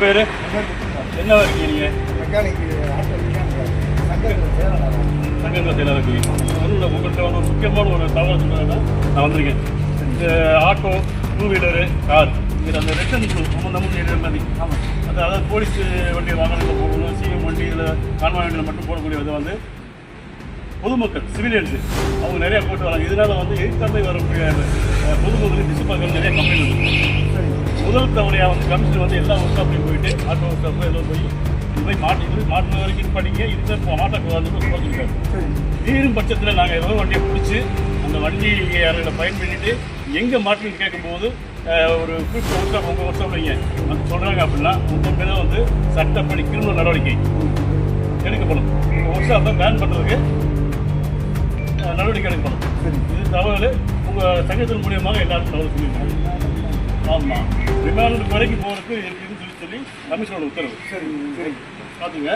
பேர்? என்ன இருக்கீங்க நீங்கள் மெக்கானிக் ஆட்டோ மெக்கானிக் சங்கத்தில் சங்கங்கள் செயலாளர். இருக்கீங்க ஒன்றும் உங்கள்கிட்ட ஒரு முக்கியமான ஒரு தகவல் சொன்னதுன்னா நான் வந்திருக்கேன். இந்த ஆட்டோ டூ வீலரு கார் இதில் அந்த ரிட்டர்ன் ரொம்ப நம்ம மாதிரி. ஆமாம் அது அதாவது போலீஸ் வண்டி வாகனங்கள் போகணும் சிஎம் வண்டி இதில் கான்வாய் வண்டியில் மட்டும் போடக்கூடிய இதை வந்து பொதுமக்கள் சிவிலியன்ஸு அவங்க நிறைய போட்டு வராங்க. இதனால் வந்து எதிர்த்தன்மை வரக்கூடிய பொதுமக்களுக்கு டிசிப்பாக்கள் நிறைய கம்ப்ளைண்ட் இருக்குது முதல் தவணையாக வந்து கமிஷன் வந்து எல்லா ஒர்க் ஷாப்லையும் போயிட்டு ஆட்டோ ஒர்க் ஷாப்பில் எல்லாம் போய் இது போய் மாட்டி இது மாட்டின வரைக்கும் படிங்க இதுதான் இப்போ மாட்டக்கூடாதுன்னு சொல்லியிருக்காரு தீரும் பட்சத்தில் நாங்கள் ஏதோ வண்டியை பிடிச்சி அந்த வண்டி யாரையில் பயன் பண்ணிட்டு எங்கே மாட்டுன்னு கேட்கும்போது ஒரு குறிப்பிட்ட ஒர்க் உங்கள் ஒர்க் ஷாப் வைங்க. அது சொல்கிறாங்க அப்படின்னா உங்கள் மேலே வந்து சட்டப்படி கிரிமினல் நடவடிக்கை எடுக்கப்படும் ஒர்க் ஷாப்பை பேன் பண்ணுறதுக்கு நடவடிக்கை எடுக்கப்படும் இது தகவல் உங்கள் சங்கத்தின் மூலியமாக எல்லாருக்கும் தகவல் சொல்லியிருக்காங்க. ஆமாம் ரிமாண்ட் வரைக்கும் போகிறதுக்கு இருக்குதுன்னு சொல்லி சொல்லி கமிஷனோட உத்தரவு. சரி சரி பார்த்துங்க